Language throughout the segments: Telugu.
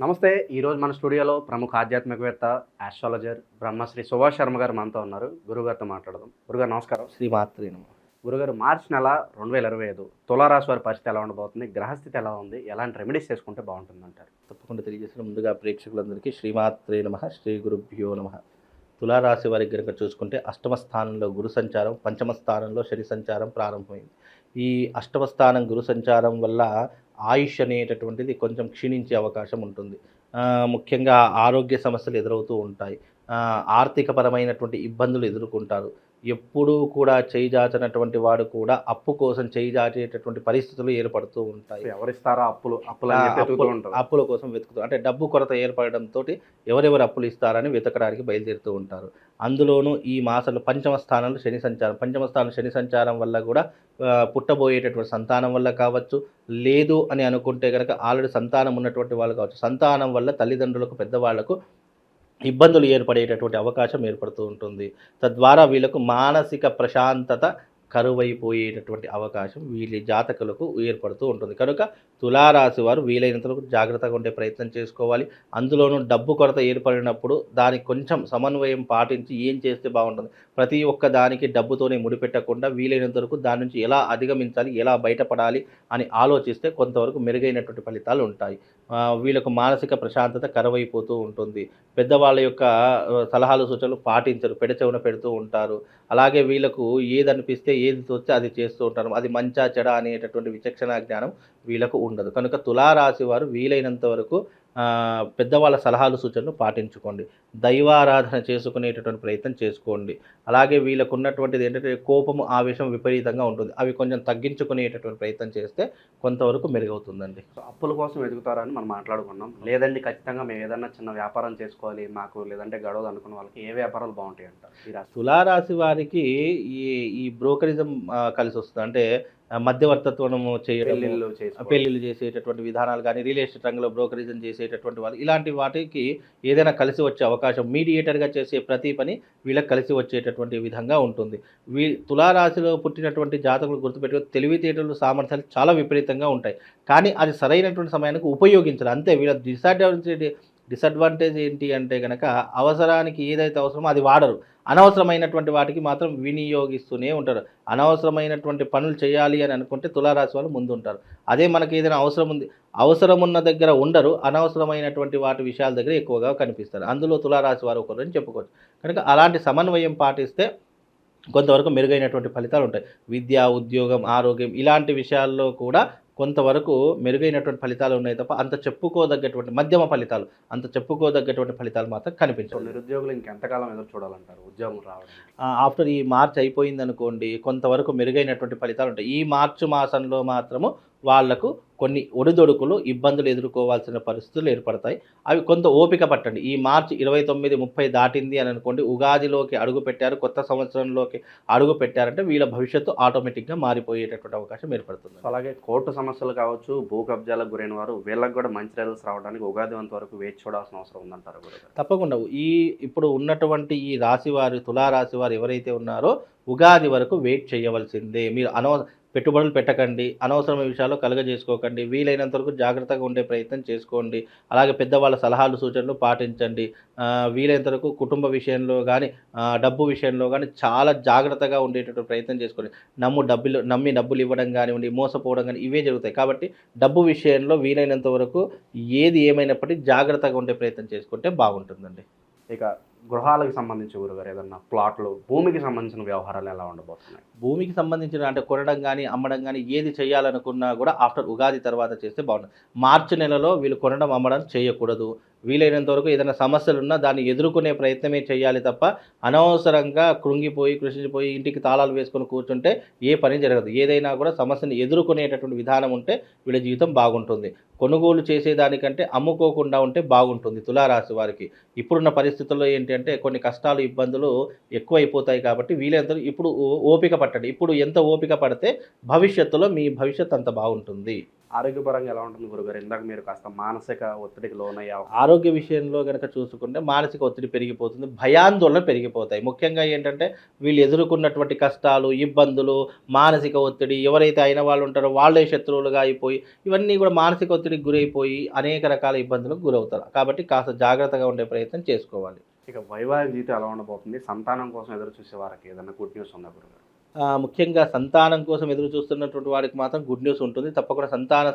నమస్తే ఈరోజు మన స్టూడియోలో ప్రముఖ ఆధ్యాత్మికవేత్త ఆస్ట్రాలజర్ బ్రహ్మశ్రీ సుభాష్ శర్మ గారు మనతో ఉన్నారు. గురుగారితో మాట్లాడదాం. గురుగారు నమస్కారం. శ్రీమాత్రి నమ. గురుగారు మార్చి నెల రెండు వేల ఇరవై ఐదు తులారాశి వారి పరిస్థితి ఎలా ఉండబోతుంది? గ్రహస్థితి ఎలా ఉంది? ఎలాంటి రెమెడీస్ చేసుకుంటే బాగుంటుంది అంటారు తప్పకుండా తెలియజేసిన ముందుగా ప్రేక్షకులందరికీ శ్రీమాత్రే నమ శ్రీ గురుభ్యో నమ. తులారాశి వారి కనుక చూసుకుంటే అష్టమ స్థానంలో గురు సంచారం పంచమ స్థానంలో శని సంచారం ప్రారంభమైంది. ఈ అష్టమ స్థానం గురు సంచారం వల్ల ఆయుష్ అనేటటువంటిది కొంచెం క్షీణించే అవకాశం ఉంటుంది. ముఖ్యంగా ఆరోగ్య సమస్యలు ఎదురవుతూ ఉంటాయి. ఆర్థికపరమైనటువంటి ఇబ్బందులు ఎదుర్కొంటారు. ఎప్పుడూ కూడా చేయి చాచనటువంటి వాడు కూడా అప్పు కోసం చేయి చాచేటటువంటి పరిస్థితులు ఏర్పడుతూ ఉంటాయి. ఎవరిస్తారా అప్పులు అప్పులు అప్పుల- కోసం వెతుకుతూ అంటే డబ్బు కొరత ఏర్పడడంతో ఎవరెవరు అప్పులు ఇస్తారని వెతకడానికి బయలుదేరుతూ ఉంటారు. అందులోనూ ఈ మాసంలో పంచమ స్థానంలో శని సంచారం పంచమ స్థానం శని సంచారం వల్ల కూడా పుట్టబోయేటటువంటి సంతానం వల్ల కావచ్చు లేదు అని అనుకుంటే కనుక ఆల్రెడీ సంతానం ఉన్నటువంటి వాళ్ళు కావచ్చు. సంతానం వల్ల తల్లిదండ్రులకు పెద్దవాళ్ళకు ఇబ్బందులు ఏర్పడేటటువంటి అవకాశం ఏర్పడుతూ ఉంటుంది. తద్వారా వీళ్ళకు మానసిక ప్రశాంతత కరువైపోయేటటువంటి అవకాశం వీళ్ళ జాతకులకు ఏర్పడుతూ ఉంటుంది. కనుక తులారాశి వారు వీలైనంత వరకు జాగ్రత్తగా ఉండే ప్రయత్నం చేసుకోవాలి. అందులోనూ డబ్బు కొరత ఏర్పడినప్పుడు దానికి కొంచెం సమన్వయం పాటించి ఏం చేస్తే బాగుంటుంది? ప్రతి ఒక్క దానికి డబ్బుతోనే ముడిపెట్టకుండా వీలైనంత వరకు దాని నుంచి ఎలా అధిగమించాలి? ఎలా బయటపడాలి? అని ఆలోచిస్తే కొంతవరకు మెరుగైనటువంటి ఫలితాలు ఉంటాయి. వీళ్ళకు మానసిక ప్రశాంతత కరువైపోతూ ఉంటుంది. పెద్దవాళ్ళ యొక్క సలహాలు సూచనలు పాటించరు. పెడచెవున పెడుతూ ఉంటారు. అలాగే వీళ్ళకు ఏదనిపిస్తే ఏది తోస్తే అది చేస్తూ ఉంటారు. అది మంచా చెడ అనేటటువంటి విచక్షణ జ్ఞానం వీళ్ళకు ఉండదు. కనుక తులారాశి వారు వీలైనంత వరకు పెద్దవాళ్ళ సలహాలు సూచనలు పాటించుకోండి. దైవారాధన చేసుకునేటటువంటి ప్రయత్నం చేసుకోండి. అలాగే వీళ్ళకు ఉన్నటువంటిది ఏంటంటే కోపము ఆవేశం విపరీతంగా ఉంటుంది. అవి కొంచెం తగ్గించుకునేటటువంటి ప్రయత్నం చేస్తే కొంతవరకు మెరుగవుతుందండి. అప్పుల కోసం వెతుకుతారని మనం మాట్లాడుకున్నాం లేదండి ఖచ్చితంగా మేము ఏదన్నా చిన్న వ్యాపారం చేసుకోవాలి మాకు లేదంటే గడవదు అనుకున్న వాళ్ళకి ఏ వ్యాపారాలు బాగుంటాయి రాశి తులారాశి వారికి ఈ ఈ బ్రోకరిజం కలిసి వస్తుంది అంటే మధ్యవర్తత్వం చేయడం పెళ్ళిళ్ళు చేసేటటువంటి విధానాలు కానీ రియల్ ఎస్టేట్ రంగంలో బ్రోకరిజం చేసేటటువంటి వాళ్ళు ఇలాంటి వాటికి ఏదైనా కలిసి వచ్చే అవకాశం మీడియేటర్గా చేసే ప్రతి పని వీళ్ళకి కలిసి వచ్చేటటువంటి విధంగా ఉంటుంది. వీ తులారాశిలో పుట్టినటువంటి జాతకులు గుర్తుపెట్టుకో తెలివితేటలు సామర్థ్యాలు చాలా విపరీతంగా ఉంటాయి. కానీ అది సరైనటువంటి సమయానికి ఉపయోగించాలి అంతే వీళ్ళ డిసడ్వాంటేజ్ డిసడ్వాంటేజ్ ఏంటి అంటే కనుక అవసరానికి ఏదైతే అవసరమో అది వాడరు. అనవసరమైనటువంటి వాటికి మాత్రం వినియోగిస్తూనే ఉంటారు. అనవసరమైనటువంటి పనులు చేయాలి అని అనుకుంటే తులారాశి వాళ్ళు ముందు ఉంటారు అదే మనకి ఏదైనా అవసరం ఉంది అవసరం ఉన్న దగ్గర ఉండరు. అనవసరమైనటువంటి వాటి విషయాల దగ్గర ఎక్కువగా కనిపిస్తారు. అందులో తులారాశి వారు ఒకరు అని చెప్పుకోవచ్చు. కనుక అలాంటి సమన్వయం పాటిస్తే కొంతవరకు మెరుగైనటువంటి ఫలితాలు ఉంటాయి. విద్య ఉద్యోగం ఆరోగ్యం ఇలాంటి విషయాల్లో కూడా కొంతవరకు మెరుగైనటువంటి ఫలితాలు ఉన్నాయి తప్ప అంత చెప్పుకోదగ్గటువంటి మధ్యమ ఫలితాలు అంత చెప్పుకోదగ్గటువంటి ఫలితాలు మాత్రం కనిపించవు. నిరుద్యోగులు ఇంకెంతకాలం ఎదురు చూడాలంటారు ఉద్యోగం రావడం ఆఫ్టర్ ఈ మార్చ్ అయిపోయింది అనుకోండి కొంతవరకు మెరుగైనటువంటి ఫలితాలు ఉంటాయి. ఈ మార్చి మాసంలో మాత్రము వాళ్ళకు కొన్ని ఒడిదొడుకులు ఇబ్బందులు ఎదుర్కోవాల్సిన పరిస్థితులు ఏర్పడతాయి. అవి కొంత ఓపిక పట్టండి. ఈ మార్చి ఇరవై తొమ్మిది ముప్పై దాటింది అని అనుకోండి ఉగాదిలోకి అడుగు పెట్టారు కొత్త సంవత్సరంలోకి అడుగు పెట్టారంటే వీళ్ళ భవిష్యత్తు ఆటోమేటిక్గా మారిపోయేటటువంటి అవకాశం ఏర్పడుతుంది. అలాగే కోర్టు సమస్యలు కావచ్చు భూ కబ్జాలకు గురైన వారు వీళ్ళకి కూడా మంచి రిజల్ట్స్ రావడానికి ఉగాది అంత వరకు వేచి చూడాల్సిన అవసరం ఉందంటారు తప్పకుండా. ఈ ఇప్పుడు ఉన్నటువంటి ఈ రాశి వారు తులారాశి వారు ఎవరైతే ఉన్నారో ఉగాది వరకు వెయిట్ చేయవలసిందే. మీరు అనవ పెట్టుబడులు పెట్టకండి అనవసరమైన విషయాలు కలుగజేసుకోకండి వీలైనంత వరకు జాగ్రత్తగా ఉండే ప్రయత్నం చేసుకోండి అలాగే పెద్దవాళ్ళ సలహాలు సూచనలు పాటించండి. వీలైనంత వరకు కుటుంబ విషయంలో కానీ డబ్బు విషయంలో కానీ చాలా జాగ్రత్తగా ఉండేటటువంటి ప్రయత్నం చేసుకోండి. నమ్ము డబ్బులు నమ్మి డబ్బులు ఇవ్వడం కానివ్వండి మోసపోవడం కానీ ఇవే జరుగుతాయి. కాబట్టి డబ్బు విషయంలో వీలైనంత వరకు ఏది ఏమైనప్పటికీ జాగ్రత్తగా ఉండే ప్రయత్నం చేసుకుంటే బాగుంటుందండి. ఇక గృహాలకు సంబంధించి గురుగారు ఏదన్నా ప్లాట్లు భూమికి సంబంధించిన వ్యవహారాలు ఎలా ఉండబోతున్నాయి? భూమికి సంబంధించిన అంటే కొనడం కానీ అమ్మడం కానీ ఏది చేయాలనుకున్నా కూడా ఆఫ్టర్ ఉగాది తర్వాత చేస్తే బాగుంటుంది. మార్చి నెలలో వీళ్ళు కొనడం అమ్మడం చేయకూడదు. వీలైనంత వరకు ఏదైనా సమస్యలు ఉన్నా దాన్ని ఎదుర్కొనే ప్రయత్నమే చేయాలి తప్ప అనవసరంగా కృంగిపోయి కృషించిపోయి ఇంటికి తాళాలు వేసుకొని కూర్చుంటే ఏ పని జరగదు. ఏదైనా కూడా సమస్యను ఎదుర్కొనేటటువంటి విధానం ఉంటే వీళ్ళ జీవితం బాగుంటుంది. కొనుగోలు చేసేదానికంటే అమ్ముకోకుండా ఉంటే బాగుంటుంది తులారాశి వారికి. ఇప్పుడున్న పరిస్థితుల్లో ఏంటంటే కొన్ని కష్టాలు ఇబ్బందులు ఎక్కువైపోతాయి కాబట్టి వీలైనంత ఇప్పుడు ఓ- ఓపిక పట్టండి. ఇప్పుడు ఎంత ఓపిక పడితే భవిష్యత్తులో మీ భవిష్యత్ అంత బాగుంటుంది. ఆరోగ్యపరంగా ఎలా ఉంటుంది గురుగారు? ఇందాక మీరు కాస్త మానసిక ఒత్తిడికి లోనయ్యే ఆరోగ్య విషయంలో కనుక చూసుకుంటే మానసిక ఒత్తిడి పెరిగిపోతుంది భయాందోళన పెరిగిపోతాయి. ముఖ్యంగా ఏంటంటే వీళ్ళు ఎదుర్కొన్నటువంటి కష్టాలు ఇబ్బందులు మానసిక ఒత్తిడి ఎవరైతే అయిన వాళ్ళు ఉంటారో వాళ్ళే శత్రువులుగా అయిపోయి ఇవన్నీ కూడా మానసిక ఒత్తిడికి గురైపోయి అనేక రకాల ఇబ్బందులకు గురవుతారు. కాబట్టి కాస్త జాగ్రత్తగా ఉండే ప్రయత్నం చేసుకోవాలి. ఇక వైవాహిక జీవితం ఎలా ఉండబోతుంది? సంతానం కోసం ఎదురు చూసే వారికి ఏదైనా గుడ్ న్యూస్ ఉందా గురుగారు? ముఖ్యంగా సంతానం కోసం ఎదురు చూస్తున్నటువంటి వారికి మాత్రం గుడ్ న్యూస్ ఉంటుంది. తప్పకుండా సంతాన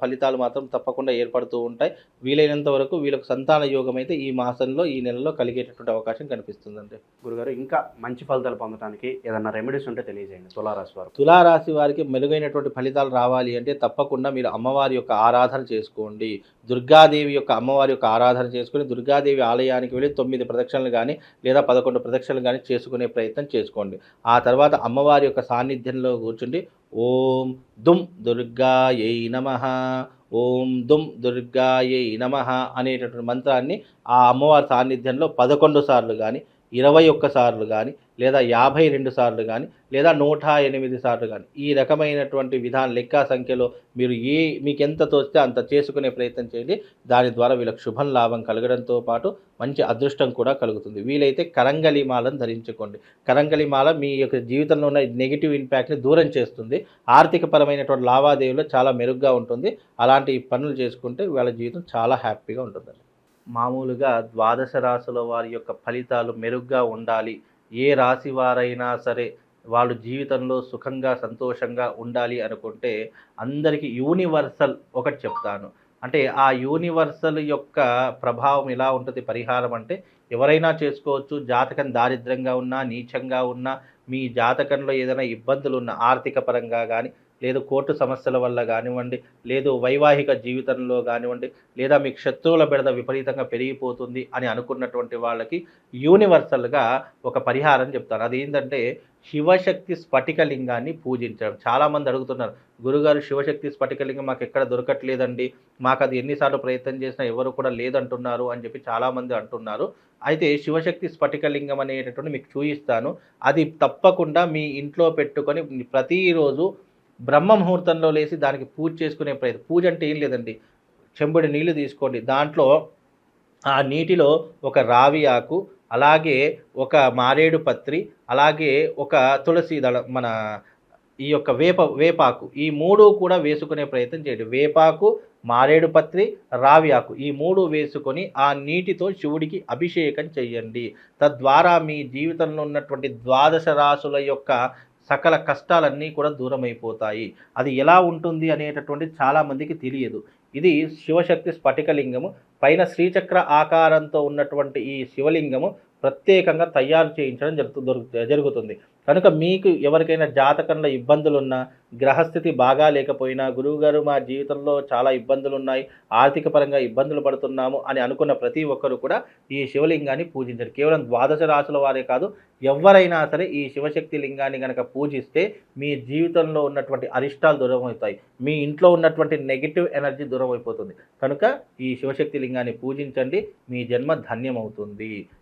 ఫలితాలు మాత్రం తప్పకుండా ఏర్పడుతూ ఉంటాయి. వీలైనంత వరకు వీళ్ళకు సంతాన యోగం అయితే ఈ మాసంలో ఈ నెలలో కలిగేటటువంటి అవకాశం కనిపిస్తుందండి. గురుగారు ఇంకా మంచి ఫలితాలు పొందడానికి ఏదైనా రెమెడీస్ ఉంటే తెలియజేయండి. తులారాశి వారు. తులారాశి వారికి మెరుగైనటువంటి ఫలితాలు రావాలి అంటే తప్పకుండా మీరు అమ్మవారి యొక్క ఆరాధన చేసుకోండి. దుర్గాదేవి యొక్క అమ్మవారి యొక్క ఆరాధన చేసుకుని దుర్గాదేవి ఆలయానికి వెళ్ళి తొమ్మిది ప్రదక్షిణలు కానీ లేదా పదకొండు ప్రదక్షిణలు కానీ చేసుకునే ప్రయత్నం చేసుకోండి. ఆ తర్వాత అమ్మవారి యొక్క సాన్నిధ్యంలో కూర్చుండి ఓం దుమ్ దుర్గాయై నమ ఓం దుమ్ దుర్గాయై నమ అనేటటువంటి మంత్రాన్ని ఆ అమ్మవారి సాన్నిధ్యంలో పదకొండు సార్లు కానీ ఇరవై ఒక్క సార్లు కానీ లేదా యాభై రెండు సార్లు కానీ లేదా నూట ఎనిమిది సార్లు కానీ ఈ రకమైనటువంటి విధాన లెక్క సంఖ్యలో మీరు ఏ మీకు ఎంత తోస్తే అంత చేసుకునే ప్రయత్నం చేయండి. దాని ద్వారా వీళ్ళకి శుభం లాభం కలగడంతో పాటు మంచి అదృష్టం కూడా కలుగుతుంది. వీలైతే కరంగలి మాలను ధరించుకోండి. కరంగలి మాల మీ యొక్క జీవితంలో ఉన్న నెగిటివ్ ఇంపాక్ట్ని దూరం చేస్తుంది. ఆర్థికపరమైనటువంటి లావాదేవీలో చాలా మెరుగ్గా ఉంటుంది. అలాంటి పనులు చేసుకుంటే వాళ్ళ జీవితం చాలా హ్యాపీగా ఉంటుందండి. మామూలుగా ద్వాదశ రాశుల వారి యొక్క ఫలితాలు మెరుగ్గా ఉండాలి. ఏ రాశి వారైనా సరే వాళ్ళు జీవితంలో సుఖంగా సంతోషంగా ఉండాలి అనుకుంటే అందరికీ యూనివర్సల్ ఒకటి చెప్తాను. అంటే ఆ యూనివర్సల్ యొక్క ప్రభావం ఎలా ఉంటుంది? పరిహారం అంటే ఎవరైనా చేసుకోవచ్చు. జాతకం దారిద్రంగా ఉన్నా నీచంగా ఉన్నా మీ జాతకంలో ఏదైనా ఇబ్బందులు ఉన్న ఆర్థిక పరంగా కానీ లేదు కోర్టు సమస్యల వల్ల కానివ్వండి లేదు వైవాహిక జీవితంలో కానివ్వండి లేదా మీకు శత్రువుల బెడద విపరీతంగా పెరిగిపోతుంది అని అనుకున్నటువంటి వాళ్ళకి యూనివర్సల్గా ఒక పరిహారం చెప్తాను అదేంటంటే శివశక్తి స్ఫటికలింగాన్ని పూజించడం. చాలామంది అడుగుతున్నారు గురుగారు శివశక్తి స్ఫటికలింగం మాకు ఎక్కడ దొరకట్లేదండి మాకు అది ఎన్నిసార్లు ప్రయత్నం చేసినా ఎవరు కూడా లేదంటున్నారు అని చెప్పి చాలామంది అంటున్నారు. అయితే శివశక్తి స్ఫటికలింగం అనేటటువంటి మీకు చూపిస్తాను అది తప్పకుండా మీ ఇంట్లో పెట్టుకొని ప్రతిరోజు బ్రహ్మ ముహూర్తంలో లేచి దానికి పూజ చేసుకునే ప్రయత్నం. పూజ అంటే ఏం లేదండి. చెంబుడి నీళ్ళు తీసుకోండి. దాంట్లో ఆ నీటిలో ఒక రావి ఆకు అలాగే ఒక మారేడు పత్రి అలాగే ఒక తులసి దళం మన ఈ యొక్క వేప వేపాకు. ఈ మూడు కూడా వేసుకునే ప్రయత్నం చేయండి. వేపాకు మారేడు పత్రి రావి ఆకు. ఈ మూడు వేసుకొని ఆ నీటితో శివుడికి అభిషేకం చేయండి. తద్వారా మీ జీవితంలో ఉన్నటువంటి ద్వాదశ రాసుల యొక్క సకల కష్టాలన్నీ కూడా దూరమైపోతాయి. అది ఎలా ఉంటుంది అనేటటువంటి చాలామందికి తెలియదు. ఇది శివశక్తి స్ఫటికలింగము. పైన శ్రీచక్ర ఆకారంతో ఉన్నటువంటి ఈ శివలింగము ప్రత్యేకంగా తయారు చేయించడం జరుగుతు జరుగుతుంది. కనుక మీకు ఎవరికైనా జాతకంలో ఇబ్బందులు ఉన్నా గ్రహస్థితి బాగా లేకపోయినా గురువుగారు మా జీవితంలో చాలా ఇబ్బందులు ఉన్నాయి ఆర్థిక పరంగా ఇబ్బందులు పడుతున్నాము అని అనుకున్న ప్రతి ఒక్కరు కూడా ఈ శివలింగాన్ని పూజించరు. కేవలం ద్వాదశ రాశుల వారే కాదు ఎవరైనా సరే ఈ శివశక్తి లింగాన్ని కనుక పూజిస్తే మీ జీవితంలో ఉన్నటువంటి అరిష్టాలు దూరం అవుతాయి మీ ఇంట్లో ఉన్నటువంటి నెగిటివ్ ఎనర్జీ దూరం అయిపోతుంది కనుక ఈ శివశక్తి లింగాన్ని పూజించండి మీ జన్మ ధన్యమవుతుంది.